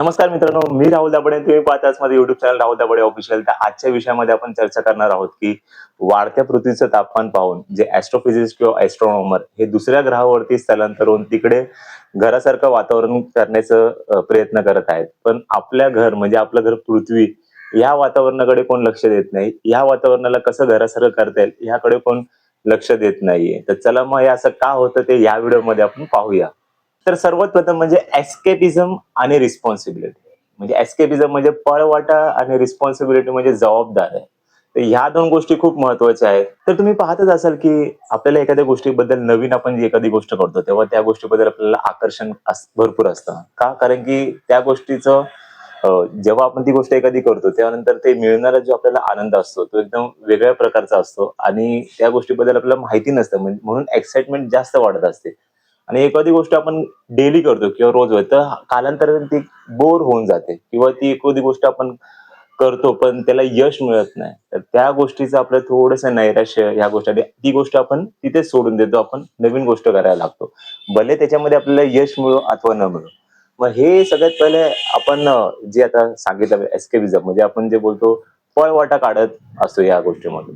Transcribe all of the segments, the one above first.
नमस्कार मित्रांनो मी राहुल दाबडे तुम्ही पाहताच माझं YouTube channel Rahul Dabade official तर आजच्या विषयामध्ये आपण चर्चा करणार आहोत की वाढत्या पृथ्वीचं तापमान पाहून जे ऍस्ट्रोफिजिक्स किंवा ऍस्ट्रॉनॉमर हे दुसऱ्या ग्रहावरती स्थलांतर होऊन तिकडे घरासारखं वातावरण करण्याचं प्रयत्न करत आहेत. पण आपल्या घर म्हणजे आपलं घर पृथ्वी या वातावरणाकडे कोण लक्ष देत नाही? या वातावरणाला कसं घरासारखं करता येईल? याकडे कोण लक्ष देत नाहीये? तर चला मग हे असं का होतं ते या व्हिडिओमध्ये आपण पाहूया. तर सर्वात प्रथम म्हणजे एस्केपिझम आणि रिस्पॉन्सिबिलिटी म्हणजे एस्केपिझम म्हणजे पळवाटा आणि रिस्पॉन्सिबिलिटी म्हणजे जबाबदार आहे तर ह्या दोन गोष्टी खूप महत्त्वाच्या आहेत. तर तुम्ही पाहतच असाल की आपल्याला एखाद्या गोष्टीबद्दल नवीन आपण जी एखादी गोष्ट करतो तेव्हा त्या गोष्टीबद्दल आपल्याला आकर्षण अस- भरपूर असतं. का? कारण की त्या गोष्टीचं जेव्हा आपण ती गोष्ट एखादी करतो त्यानंतर ते मिळणारा जो आपल्याला आनंद असतो तो एकदम वेगळ्या प्रकारचा असतो आणि त्या गोष्टीबद्दल आपल्याला माहिती नसतं. म्हणून एक्साइटमेंट जास्त वाढत असते. आणि एखादी गोष्ट आपण डेली करतो किंवा रोज होत तर कालांतराने ती बोर होऊन जाते किंवा ती एखादी गोष्ट आपण करतो पण त्याला यश मिळत नाही. तर त्या गोष्टीचं आपलं थोडस नैराश्य ह्या गोष्टी ती गोष्ट आपण तिथेच सोडून देतो आपण नवीन गोष्ट करायला लागतो. भले त्याच्यामध्ये आपल्याला यश मिळो अथवा न मिळो. मग हे सगळ्यात पहिले आपण जे आता सांगितलं एस्केपिझम म्हणजे आपण जे बोलतो पळवाटा काढत असतो या गोष्टीमधून.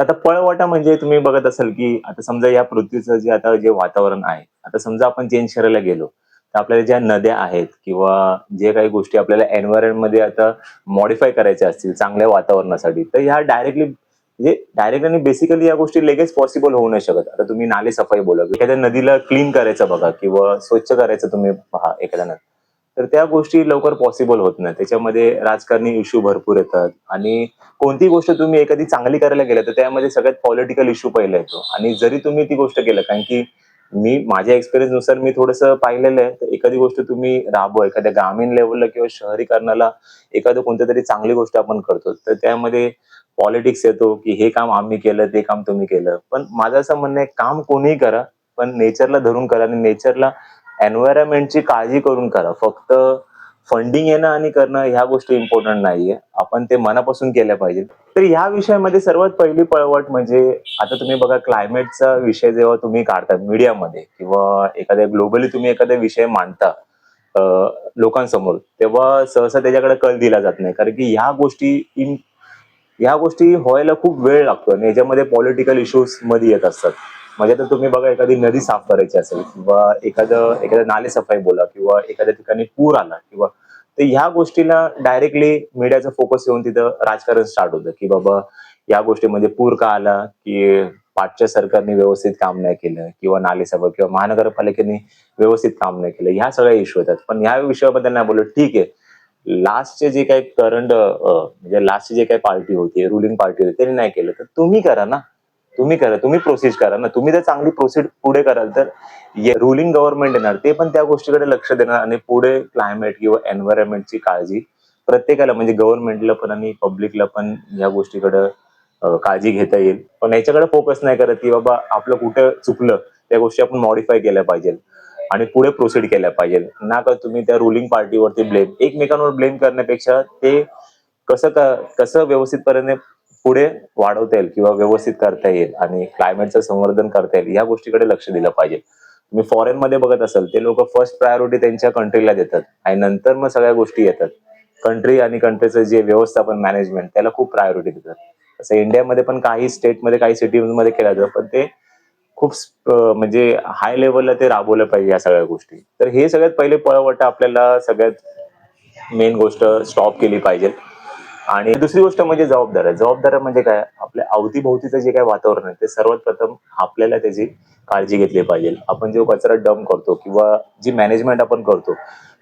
तर आता पळवाटा म्हणजे तुम्ही बघत असाल की आता समजा या पृथ्वीचं जे आता जे वातावरण आहे आता समजा आपण चेंज करायला गेलो तर आपल्याला ज्या नद्या आहेत किंवा जे काही गोष्टी आपल्याला एन्व्हायरमेंटमध्ये आता मॉडिफाय करायच्या असतील चांगल्या वातावरणासाठी तर ह्या डायरेक्टली म्हणजे डायरेक्ट आणि बेसिकली या गोष्टी लगेच पॉसिबल होऊ नाही शकत. आता तुम्ही नाले सफाई बोला एखाद्या नदीला क्लीन करायचं बघा किंवा स्वच्छ करायचं तुम्ही पहा एखाद्या नदी तर त्या गोष्टी लवकर पॉसिबल होत नाही. त्याच्यामध्ये राजकारणी इश्यू भरपूर येतात. आणि कोणती गोष्ट तुम्ही एखादी चांगली करायला गेलं तर त्यामध्ये सगळ्यात पॉलिटिकल इश्यू पहिला येतो. आणि जरी तुम्ही ती गोष्ट केलं कारण की मी माझ्या एक्सपिरियन्सनुसार मी थोडंसं पाहिलेलं आहे तर एखादी गोष्ट तुम्ही राबवा एखाद्या ग्रामीण लेवलला किंवा शहरीकरणाला एखादं कोणत्या तरी चांगली गोष्ट आपण करतो तर त्यामध्ये पॉलिटिक्स येतो की हे काम आम्ही केलं ते काम तुम्ही केलं. पण माझं असं म्हणणं आहे काम कोणीही करा पण नेचरला धरून करा आणि नेचरला एन्व्हायरमेंटची काळजी करून करा. फक्त फंडिंग येणं आणि करणं ह्या गोष्टी इम्पॉर्टंट नाहीये. आपण ते मनापासून केल्या पाहिजे. तर ह्या विषयामध्ये सर्वात पहिली पळवट म्हणजे आता तुम्ही बघा क्लायमेटचा विषय जेव्हा तुम्ही काढता मीडियामध्ये किंवा एखाद्या ग्लोबली तुम्ही एखादा विषय मांडता लोकांसमोर तेव्हा सहसा त्याच्याकडे कल दिला जात नाही. कारण की ह्या गोष्टी इन ह्या गोष्टी व्हायला खूप वेळ लागतो आणि याच्यामध्ये पॉलिटिकल इश्यूजमध्ये येत असतात. म्हणजे तर तुम्ही बघा एखादी नदी साफ करायची असेल किंवा एखादं एखाद्या नाले सफाई बोला किंवा एखाद्या ठिकाणी पूर आला किंवा तर ह्या गोष्टीला डायरेक्टली मीडियाचा फोकस येऊन तिथं राजकारण स्टार्ट होतं की बाबा या गोष्टी म्हणजे पूर का आला की पाठच्या सरकारने व्यवस्थित काम नाही केलं किंवा नालेसभा किंवा महानगरपालिकेने व्यवस्थित काम नाही केलं ह्या सगळ्या इश्यू येतात. पण ह्या विषयाबद्दल नाही बोलत ठीक आहे. लास्टचे जे काही करंट म्हणजे लास्टची जे काही पार्टी होती रुलिंग पार्टी होती त्यांनी नाही केलं तर तुम्ही करा ना. तुम्ही करा तुम्ही प्रोसीड करा ना. तुम्ही जर चांगली प्रोसीड पुढे कराल तर रुलिंग गव्हर्नमेंट येणार ते पण त्या गोष्टीकडे लक्ष देणार आणि पुढे क्लायमेट किंवा एन्व्हायरमेंटची काळजी प्रत्येकाला म्हणजे गव्हर्नमेंटला पण आणि पब्लिकला पण या गोष्टीकडे काळजी घेता येईल. पण याच्याकडे फोकस नाही करत की बाबा आपलं कुठं चुकलं त्या गोष्टी आपण मॉडिफाय केल्या पाहिजे आणि पुढे प्रोसीड केल्या पाहिजे ना का तुम्ही त्या रुलिंग पार्टीवरती ब्लेम एकमेकांवर ब्लेम करण्यापेक्षा ते कसं का कसं व्यवस्थितपणे पुढे वाढवता येईल किंवा व्यवस्थित करता येईल आणि क्लायमेटचं संवर्धन करता येईल या गोष्टीकडे लक्ष दिलं पाहिजे. तुम्ही फॉरेन मध्ये बघत असाल ते लोक फर्स्ट प्रायोरिटी त्यांच्या कंट्रीला देतात आणि नंतर मग सगळ्या गोष्टी येतात. कंट्री आणि कंट्रीचं जे व्यवस्थापन मॅनेजमेंट त्याला खूप प्रायोरिटी देतात. तसं इंडियामध्ये पण काही स्टेटमध्ये काही सिटीमध्ये केलं जातं पण ते खूप म्हणजे हाय लेवलला ते राबवलं पाहिजे या सगळ्या गोष्टी. तर हे सगळ्यात पहिले पळवट आपल्याला सगळ्यात मेन गोष्ट स्टॉप केली पाहिजे. आणि दुसरी गोष्ट म्हणजे जबाबदाऱ्या जबाबदाऱ्या म्हणजे काय? आपल्या अवतीभोवतीचं जे काय वातावरण आहे ते सर्वात प्रथम आपल्याला त्याची काळजी घेतली पाहिजे. आपण जो कचरा डम्प करतो किंवा जी मॅनेजमेंट आपण करतो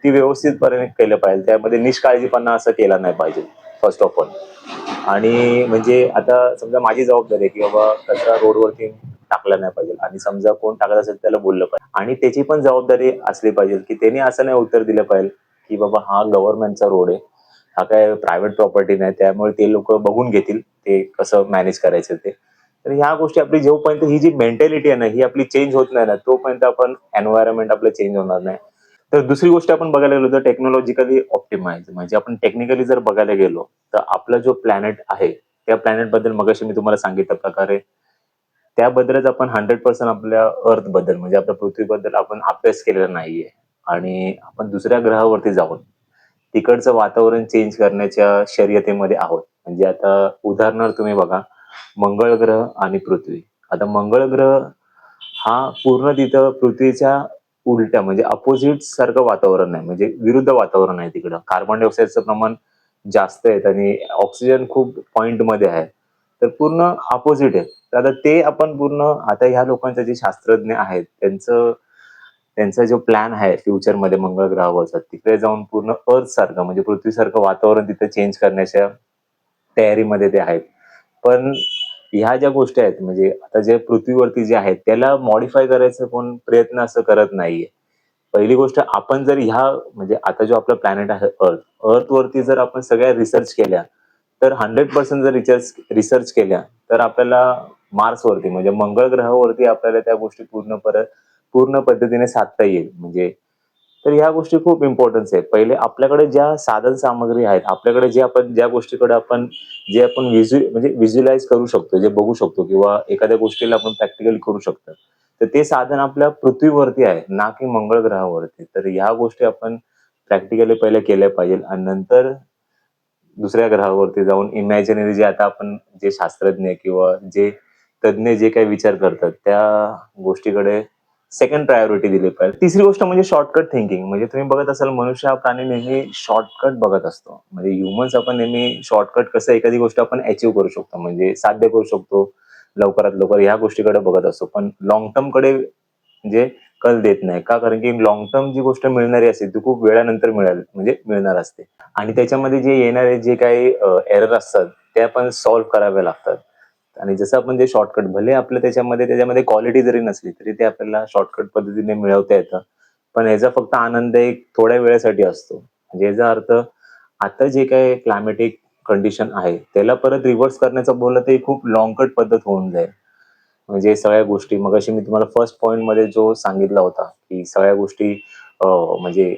ती व्यवस्थितपणे केलं पाहिजे. त्यामध्ये निष्काळजीपणा असं केला नाही पाहिजे फर्स्ट ऑफ ऑल आणि म्हणजे आता समजा माझी जबाबदारी आहे की बाबा कचरा रोडवरती टाकला नाही पाहिजे. आणि समजा कोण टाकत असेल त्याला बोललं पाहिजे. आणि त्याची पण जबाबदारी असली पाहिजे की त्यांनी असं नाही उत्तर दिलं पाहिजे की बाबा हा गव्हर्नमेंटचा रोड आहे. हा काय प्रायव्हेट प्रॉपर्टी नाही त्यामुळे ते लोक बघून घेतील ते कसं मॅनेज करायचं ते. तर ह्या गोष्टी आपली जोपर्यंत ही जी मेंटॅलिटी आहे ना ही आपली चेंज होत नाही ना तोपर्यंत आपण एन्व्हायरमेंट आपलं चेंज होणार नाही. तर दुसरी गोष्ट आपण बघायला गेलो तर टेक्नॉलॉजिकली ऑप्टिमाइज म्हणजे आपण टेक्निकली जर बघायला गेलो तर आपला जो प्लॅनेट आहे त्या प्लॅनेटबद्दल मगाशी मी तुम्हाला सांगितल्या प्रकारे त्याबद्दलच आपण हंड्रेड पर्सेंट आपल्या अर्थबद्दल म्हणजे आपल्या पृथ्वीबद्दल आपण अभ्यास केलेला नाहीये. आणि आपण दुसऱ्या ग्रहावरती जाऊन तिकडचं वातावरण चेंज करण्याच्या शर्यतेमध्ये आहोत. म्हणजे आता उदाहरणार्थ तुम्ही बघा मंगळ ग्रह आणि पृथ्वी. आता मंगळ ग्रह हा पूर्ण तिथं पृथ्वीच्या उलट्या म्हणजे अपोजिट सारखं वातावरण आहे. म्हणजे विरुद्ध वातावरण आहे तिकडं. कार्बन डायऑक्साईडचं प्रमाण जास्त आहे आणि ऑक्सिजन खूप पॉइंटमध्ये आहे. तर पूर्ण अपोजिट आहे. तर आता ते आपण पूर्ण आता ह्या लोकांचे जे शास्त्रज्ञ आहेत त्यांचं त्यांचा जो प्लॅन आहे फ्युचरमध्ये मंगळ ग्रहावरचा तिकडे जाऊन पूर्ण अर्थ सारखं म्हणजे पृथ्वीसारखं वातावरण तिथे चेंज करण्याच्या तयारीमध्ये ते आहेत. पण ह्या ज्या गोष्टी आहेत म्हणजे आता जे पृथ्वीवरती जे आहेत त्याला मॉडीफाय करायचं कोण प्रयत्न असं करत नाहीये. पहिली गोष्ट आपण जर ह्या म्हणजे आता जो आपला प्लॅनेट आहे अर्थ अर्थ वरती जर आपण सगळ्या रिसर्च केल्या तर हंड्रेड पर्सेंट जर रिसर्च रिसर्च केल्या तर आपल्याला मार्सवरती म्हणजे मंगळ ग्रहावरती आपल्याला त्या गोष्टी पूर्ण परत पूर्ण पद्धतीने साधता येईल. म्हणजे तर ह्या गोष्टी खूप इम्पॉर्टन्स आहे पहिले आपल्याकडे ज्या साधन सामग्री आहेत आपल्याकडे जे आपण ज्या गोष्टीकडे आपण जे आपण विज्यु म्हणजे व्हिज्युअलाइज करू शकतो जे बघू शकतो किंवा एखाद्या गोष्टीला आपण प्रॅक्टिकली करू शकतो तर ते साधन आपल्या पृथ्वीवरती आहे ना की मंगळ ग्रहावरती तर ह्या गोष्टी आपण प्रॅक्टिकली पहिले केल्या पाहिजे. आणि नंतर दुसऱ्या ग्रहावरती जाऊन इमॅजिनरी जे आता आपण जे शास्त्रज्ञ किंवा जे तज्ज्ञ जे काही विचार करतात त्या गोष्टीकडे सेकंड प्रायोरिटी दिली पाहिजे. तिसरी गोष्ट म्हणजे शॉर्टकट थिंकिंग म्हणजे तुम्ही बघत असाल मनुष्य हा प्राणी नेहमी शॉर्टकट बघत असतो. म्हणजे ह्युमन्स आपण नेहमी शॉर्टकट कसं एखादी गोष्ट आपण अचीव्ह करू शकतो. म्हणजे साध्य करू शकतो. लवकरात लवकर ह्या गोष्टीकडे बघत असतो. पण लॉंग टर्मकडे म्हणजे कल देत नाही. का? कारण की लॉंग टर्म जी गोष्ट मिळणारी असते ती खूप वेळानंतर मिळेल म्हणजे मिळणार असते. आणि त्याच्यामध्ये जे येणारे जे काही एरर असतात ते आपण सॉल्व्ह करावे लागतात. आणि जसं आपण जे शॉर्टकट भले आपलं त्याच्यामध्ये त्याच्यामध्ये क्वालिटी जरी नसली तरी ते आपल्याला शॉर्टकट पद्धतीने मिळवता येतं. पण याचा फक्त आनंद एक थोड्या वेळेसाठी असतो. म्हणजे याचा अर्थ आता जे काही क्लायमेटिक कंडिशन आहे त्याला परत रिव्हर्स करण्याचं बोललं तर खूप लॉंगकट पद्धत होऊन जाईल. म्हणजे सगळ्या गोष्टी मग अशी मी तुम्हाला फर्स्ट पॉइंटमध्ये जो सांगितला होता की सगळ्या गोष्टी म्हणजे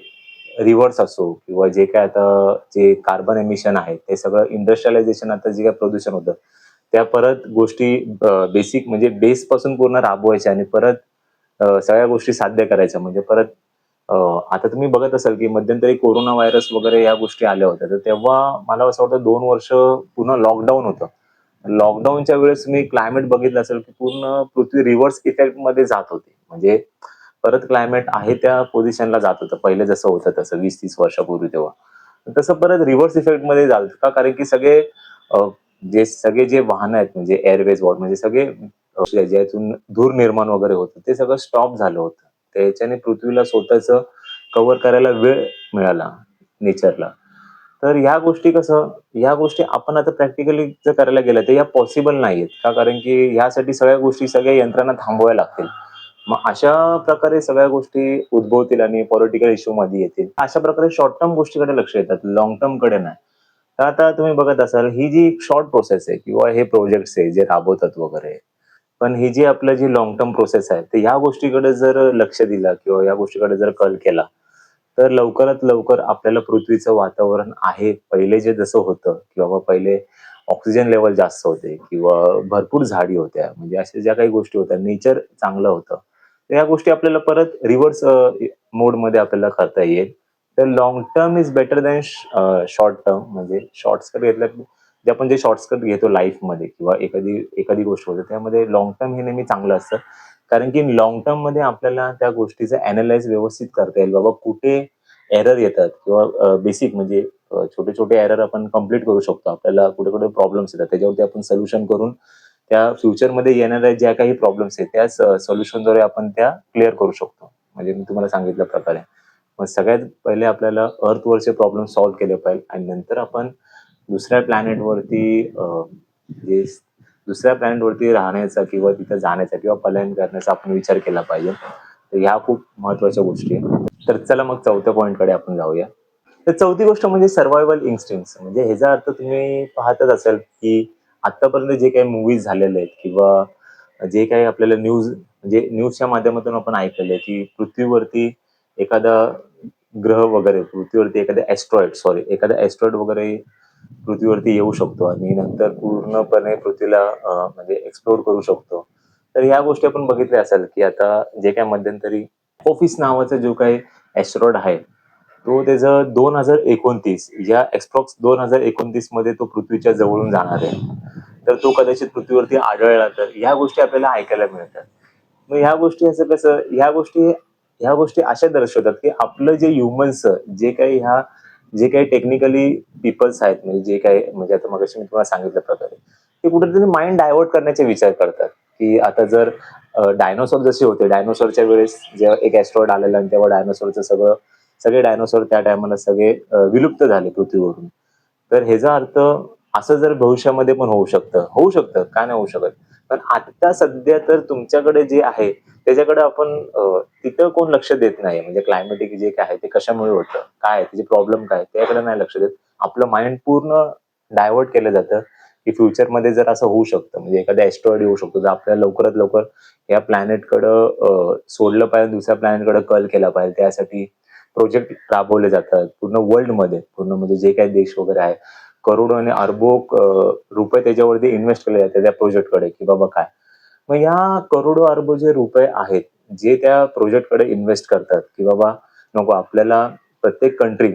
रिव्हर्स असो किंवा जे काय आता जे कार्बन एमिशन आहे ते सगळं इंडस्ट्रियलायझेशन आता जे काय प्रदूषण होतं त्या परत गोष्टी बेसिक म्हणजे बेस पासून पूर्ण राबवायच्या आणि परत सगळ्या गोष्टी साध्य करायच्या. म्हणजे परत आता तुम्ही बघत असाल की मध्यंतरी कोरोना व्हायरस वगैरे या गोष्टी आल्या होत्या. तर तेव्हा मला असं वाटतं दोन वर्ष पूर्ण लॉकडाऊन होतं. लॉकडाऊनच्या वेळेस मी क्लायमेट बघितलं असेल की पूर्ण पृथ्वी रिव्हर्स इफेक्टमध्ये जात होती. म्हणजे परत क्लायमेट आहे त्या पोझिशनला जात होतं. पहिले जसं होतं तसं वीस तीस वर्षापूर्वी तेव्हा. तसं परत रिव्हर्स इफेक्टमध्ये जात का? कारण की सगळे जे सगळे जे वाहन आहेत म्हणजे एअरवेज वॉट म्हणजे सगळे ज्यातून धूर निर्माण वगैरे होतं ते सगळं स्टॉप झालं होतं. त्याच्याने पृथ्वीला स्वतःच कव्हर करायला वेळ मिळाला नेचरला तर ह्या गोष्टी कसं ह्या गोष्टी आपण आता प्रॅक्टिकली जर करायला गेलं तर या पॉसिबल नाहीयेत. का? कारण की ह्यासाठी सगळ्या गोष्टी सगळ्या यंत्रणा थांबवायला लागतील. मग अशा प्रकारे सगळ्या गोष्टी उद्भवतील आणि पॉलिटिकल इश्यू मध्ये येतील. अशा प्रकारे शॉर्ट टर्म गोष्टीकडे लक्ष येतात लॉंग टर्मकडे नाही. तर आता तुम्ही बघत असाल ही जी शॉर्ट प्रोसेस आहे किंवा हे प्रोजेक्ट्स आहे जे राबवतात वगैरे पण ही जी आपलं जी लॉंग टर्म प्रोसेस आहे तर ह्या गोष्टीकडे जर लक्ष दिलं किंवा या गोष्टीकडे जर कल केला तर लवकरात लवकर आपल्याला पृथ्वीचं वातावरण आहे. पहिले जे जसं होतं किंवा पहिले ऑक्सिजन लेवल जास्त होते किंवा भरपूर झाडी होत्या म्हणजे अशा ज्या काही गोष्टी होत्या नेचर चांगलं होतं. तर या गोष्टी आपल्याला परत रिव्हर्स मोडमध्ये आपल्याला करता येईल. तर long term is better than short term म्हणजे शॉर्टकट घेतल्या जे आपण जे शॉर्टकट घेतो लाईफमध्ये किंवा एखादी एखादी गोष्ट होते त्यामध्ये लॉंग टर्म हे नेहमी चांगलं असतं. कारण की लॉंग टर्ममध्ये आपल्याला त्या गोष्टीचं अनालाइज व्यवस्थित करता येईल. बाबा कुठे एरर येतात किंवा uh, बेसिक म्हणजे uh, छोटे छोटे एरर आपण कंप्लीट करू शकतो. आपल्याला कुठे कुठे प्रॉब्लेम्स येतात. त्याच्यावरती आपण सोल्युशन करून त्या फ्युचरमध्ये येणाऱ्या ज्या काही प्रॉब्लेम्स आहेत त्या uh, सोल्युशनद्वारे आपण त्या क्लिअर करू शकतो. म्हणजे मी तुम्हाला सांगितल्या प्रकारे. मग सगळ्यात पहिले आपल्याला अर्थवरचे प्रॉब्लेम सॉल्व्ह केले पाहिजे. आणि नंतर आपण दुसऱ्या प्लॅनेटवरती जे दुसऱ्या प्लॅनेटवरती राहण्याचा किंवा तिथं जाण्याचा किंवा पलायन करण्याचा आपण विचार केला पाहिजे. तर ह्या खूप महत्त्वाच्या गोष्टी आहेत. तर चला मग चौथ्या पॉईंटकडे कडे आपण जाऊया. तर चौथी गोष्ट म्हणजे सर्वायवल इन्स्टिंक्ट म्हणजे ह्याचा अर्थ तुम्ही पाहतच असाल की आतापर्यंत जे काही मूवीज झालेले आहेत किंवा जे काही आपल्याला न्यूज म्हणजे न्यूजच्या माध्यमातून आपण ऐकलेलं आहे की पृथ्वीवरती एखादा ग्रह वगैरे पृथ्वीवरती एखादा ऍस्ट्रॉइड सॉरी एखादा ऍस्ट्रॉइड वगैरे पृथ्वीवरती येऊ शकतो आणि नंतर पूर्णपणे पृथ्वीला म्हणजे एक्सप्लोर करू शकतो. तर ह्या गोष्टी आपण बघितल्या असाल की आता जे काय मध्यंतरी ऑफिस नावाचा जो काही ऍस्ट्रॉइड आहे तो त्याचं दोन हजार एकोणतीस या एक्सप्रॉक्स दोन हजार एकोणतीसमध्ये तो पृथ्वीच्या जवळून जाणार आहे. तर तो कदाचित पृथ्वीवरती आढळला तर ह्या गोष्टी आपल्याला ऐकायला मिळतात. मग ह्या गोष्टी असं कसं ह्या गोष्टी ह्या गोष्टी अशा दर्शवतात की आपलं जे ह्युमन्स जे काही ह्या जे काही टेक्निकली पीपल्स आहेत म्हणजे जे काही म्हणजे आता मग मी तुम्हाला सांगितल्या प्रकारे ते कुठेतरी माइंड डायव्हर्ट करण्याचे विचार करतात. की आता जर डायनोसॉर जसे होते डायनोसॉरच्या वेळेस जेव्हा एक ॲस्ट्रॉइड आलेला आणि तेव्हा डायनोसॉरचं सगळं सगळे डायनोसॉर त्या टायमाला सगळे विलुप्त झाले पृथ्वीवरून. तर ह्याचा अर्थ असं जर भविष्यामध्ये पण होऊ शकतं होऊ शकतं का नाही होऊ शकत? पण आता सध्या तर तुमच्याकडे जे आहे त्याच्याकडे आपण तिथं कोण लक्ष देत नाही? म्हणजे क्लायमेटिक जे काय आहे ते कशामुळे होतं? काय त्याचे प्रॉब्लेम काय त्याकडे नाही लक्ष देत. आपलं माइंड पूर्ण डायव्हर्ट केलं जातं की फ्युचरमध्ये जर असं होऊ शकतं म्हणजे एखादा एस्ट्रॉइड येऊ शकतो जर आपल्याला लवकरात लवकर या प्लॅनेटकडं सोडलं पाहिजे दुसऱ्या प्लॅनेटकडे कल केला पाहिजे. त्यासाठी प्रोजेक्ट राबवले जातात पूर्ण वर्ल्डमध्ये पूर्ण म्हणजे जे काही देश वगैरे आहे करोडो आणि अर्बो रुपये त्याच्यावरती इन्व्हेस्ट केले जाते त्या प्रोजेक्टकडे की बाबा काय? मग या करोडो अर्बो जे रुपये आहेत जे त्या प्रोजेक्टकडे इन्व्हेस्ट करतात की बाबा नको आपल्याला प्रत्येक कंट्री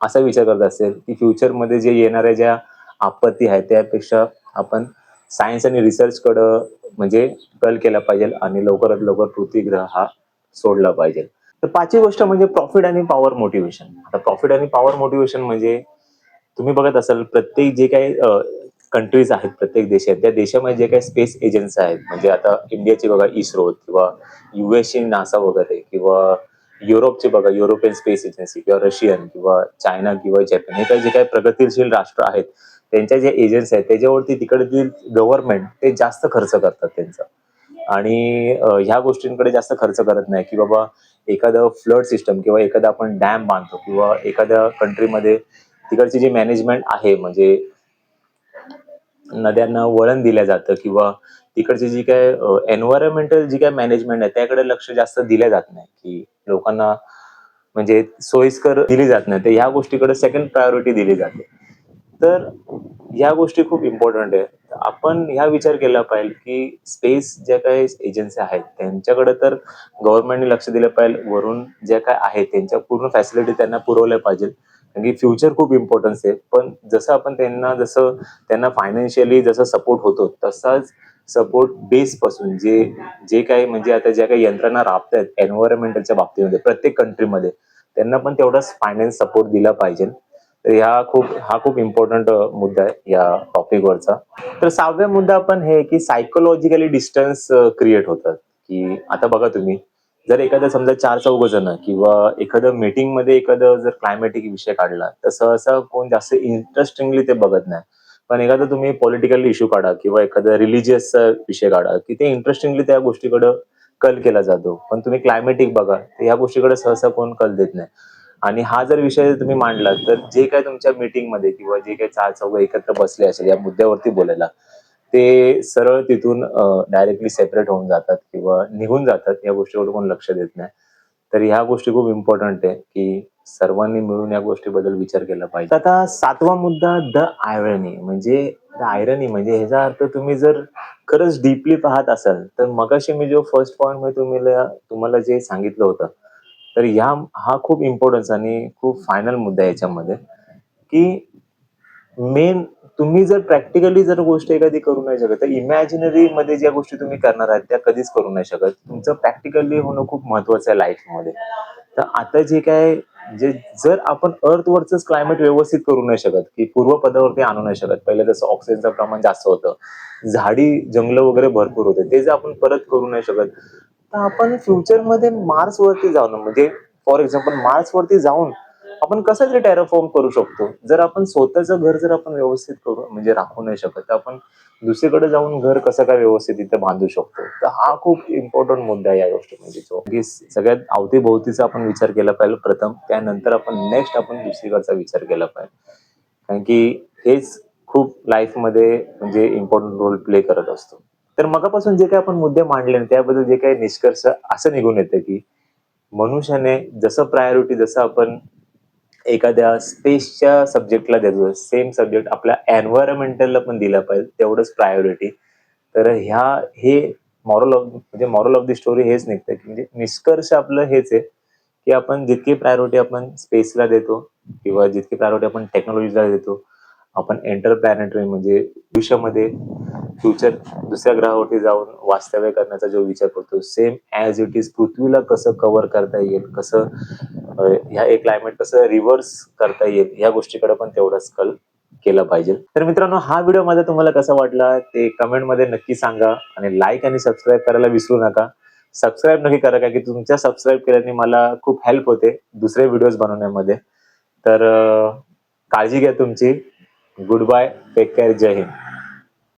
असा विचार करत असेल की फ्युचरमध्ये जे येणाऱ्या ज्या आपत्ती आहेत त्यापेक्षा आपण सायन्स आणि रिसर्चकडं म्हणजे कल केला पाहिजे आणि लवकरात लवकर पृथ्वीग्रह हा सोडला पाहिजे. तर पाचवी गोष्ट म्हणजे प्रॉफिट आणि पॉवर मोटिवेशन आता प्रॉफिट आणि पॉवर मोटिवेशन म्हणजे तुम्ही बघत असाल प्रत्येक जे काही कंट्रीज आहेत प्रत्येक देशात त्या देशामध्ये जे काही स्पेस एजन्सी आहेत म्हणजे आता इंडियाची बघा इस्रो किंवा युएसची नासा वगैरे किंवा युरोपचे बघा युरोपियन स्पेस एजन्सी किंवा रशियन किंवा चायना किंवा जपान हे काही जे काही प्रगतीशील राष्ट्र आहेत त्यांच्या जे एजन्सी आहेत त्याच्यावरती तिकडील गव्हर्नमेंट ते जास्त खर्च करतात त्यांचा. आणि ह्या गोष्टींकडे जास्त खर्च करत नाही की बाबा एखादं फ्लड सिस्टम किंवा एखादा आपण डॅम बांधतो किंवा एखाद्या कंट्रीमध्ये तिकडची जी मॅनेजमेंट आहे म्हणजे नद्यांना वळण दिलं जातं किंवा तिकडची जी काय एन्व्हायरमेंटल जी काय मॅनेजमेंट आहे त्याकडे लक्ष जास्त दिलं जात नाही. की लोकांना म्हणजे सोयीस्कर दिली जात नाही. तर ह्या गोष्टीकडे सेकंड प्रायोरिटी दिली जाते. तर ह्या गोष्टी खूप इम्पॉर्टंट आहे आपण ह्या विचार केला पाहिजे की स्पेस ज्या काही एजन्सी आहेत त्यांच्याकडे तर गव्हर्नमेंटने लक्ष दिलं पाहिजे. वरून ज्या काय आहेत त्यांच्या पूर्ण फॅसिलिटी त्यांना पुरवल्या पाहिजे कारण की फ्युचर खूप इम्पॉर्टन्स आहे. पण जसं आपण त्यांना जसं त्यांना फायनान्शियली जसं सपोर्ट होतो तसाच सपोर्ट बेस पासून जे जे काही म्हणजे आता ज्या काही यंत्रणा राबत आहेत एन्व्हायरमेंटलच्या बाबतीमध्ये प्रत्येक कंट्रीमध्ये त्यांना पण तेवढाच फायनान्स सपोर्ट दिला पाहिजे. तर ह्या खूप हा खूप इम्पॉर्टंट मुद्दा आहे या टॉपिकवरचा तर सहाव्या मुद्दा पण हे की सायकोलॉजिकली डिस्टन्स क्रिएट होतात. की आता बघा तुम्ही जर एखादं समजा चार चौघ जण किंवा एखादं मीटिंगमध्ये एखादं जर क्लायमॅटिक विषय काढला तर सहसा कोण जास्त इंटरेस्टिंगली ते बघत नाही. पण एखादा तुम्ही पॉलिटिकल इश्यू काढा किंवा एखादा रिलिजियस विषय काढा की ते इंटरेस्टिंगली त्या गोष्टीकडे कल केला जातो. पण तुम्ही क्लायमॅटिक बघा तर या गोष्टीकडे सहसा कोण कल देत नाही. आणि हा जर विषय तुम्ही मांडला तर जे काय तुमच्या मीटिंगमध्ये किंवा जे काही चार चौघ एकत्र बसले असेल या मुद्द्यावरती बोलायला ते सरळ तिथून डायरेक्टली सेपरेट होऊन जातात किंवा निघून जातात. या गोष्टीकडे कोण लक्ष देत नाही. तर ह्या गोष्टी खूप इम्पॉर्टंट आहे की सर्वांनी मिळून या गोष्टीबद्दल विचार केला पाहिजे. आता सातवा मुद्दा द आयरनी म्हणजे द आयरनी म्हणजे ह्याचा अर्थ तुम्ही जर खरंच डीपली पाहत असाल तर मगाशी मी जो फर्स्ट पॉईंटमध्ये तुम्हाला तुम्हाला जे सांगितलं होतं तर ह्या हा खूप इम्पॉर्टन्स आणि खूप फायनल मुद्दा याच्यामध्ये की मेन तुम्ही जर प्रॅक्टिकली जर गोष्ट एखादी करू नाही शकत तर इमॅजिनरी मध्ये ज्या गोष्टी तुम्ही करणार आहात त्या कधीच करू नाही शकत. तुमचं प्रॅक्टिकली होणं खूप महत्वाचं आहे लाईफमध्ये तर आता जे काय जे जर आपण अर्थवरच क्लायमेट व्यवस्थित करू नाही शकत की पूर्व पदावरती आणू नाही शकत पहिले जसं ऑक्सिजनचं प्रमाण जास्त होतं झाडी जंगल वगैरे भरपूर होते ते जर आपण परत करू नाही शकत तर आपण फ्युचरमध्ये मार्स वरती जाऊन म्हणजे फॉर एक्झाम्पल मार्स वरती जाऊन आपण कसं ते टेराफॉर्म करू शकतो? जर आपण स्वतःचं घर जर आपण व्यवस्थित करू म्हणजे राखू नाही शकत तर आपण दुसरीकडे जाऊन घर कसं काय व्यवस्थित इथे बांधू शकतो? तर हा खूप इम्पॉर्टंट मुद्दा आहे या गोष्टी म्हणजे तो की सगळ्यात अवतीभोवतीचा आपण विचार केला पाहिजे प्रथम. त्यानंतर आपण नेक्स्ट आपण दुसरीकडचा विचार केला पाहिजे. कारण की हेच खूप लाईफमध्ये म्हणजे इम्पॉर्टंट रोल प्ले करत असतो. तर मगापासून जे काही आपण मुद्दे मांडले त्याबद्दल जे काही निष्कर्ष असं निघून येतं की मनुष्याने जसं प्रायोरिटी जसं आपण एखाद्या स्पेसच्या सब्जेक्टला देतो सेम सब्जेक्ट आपल्या एन्व्हायरमेंटलला पण दिला पाहिजे. तेवढंच प्रायोरिटी तर ह्या हे मॉरल ऑफ म्हणजे मॉरल ऑफ द स्टोरी हेच निघतं की म्हणजे निष्कर्ष आपलं हेच आहे की आपण जितकी प्रायोरिटी आपण स्पेसला देतो किंवा जितकी प्रायोरिटी आपण टेक्नॉलॉजीला देतो आपण एंटरप्लॅनेटरी म्हणजे भविष्यामध्ये फ्युचर दुसऱ्या ग्रहावरती जाऊन वास्तव्य करण्याचा जो विचार करतो सेम ॲज इट इज पृथ्वीला कसं कव्हर करता येईल कसं ह्या एक क्लायमेट कसं रिव्हर्स करता येईल या गोष्टीकडे पण तेवढाच कल केला पाहिजे. तर मित्रांनो हा व्हिडिओ माझा तुम्हाला कसा वाटला ते कमेंटमध्ये नक्की सांगा आणि लाईक आणि सबस्क्राईब करायला विसरू नका. सबस्क्राईब नक्की करा का की तुमच्या सबस्क्राईब केल्याने मला खूप हेल्प होते दुसरे व्हिडिओज बनवण्यामध्ये. तर काळजी घ्या तुमची. गुड बाय टेक केअर जय हिंद.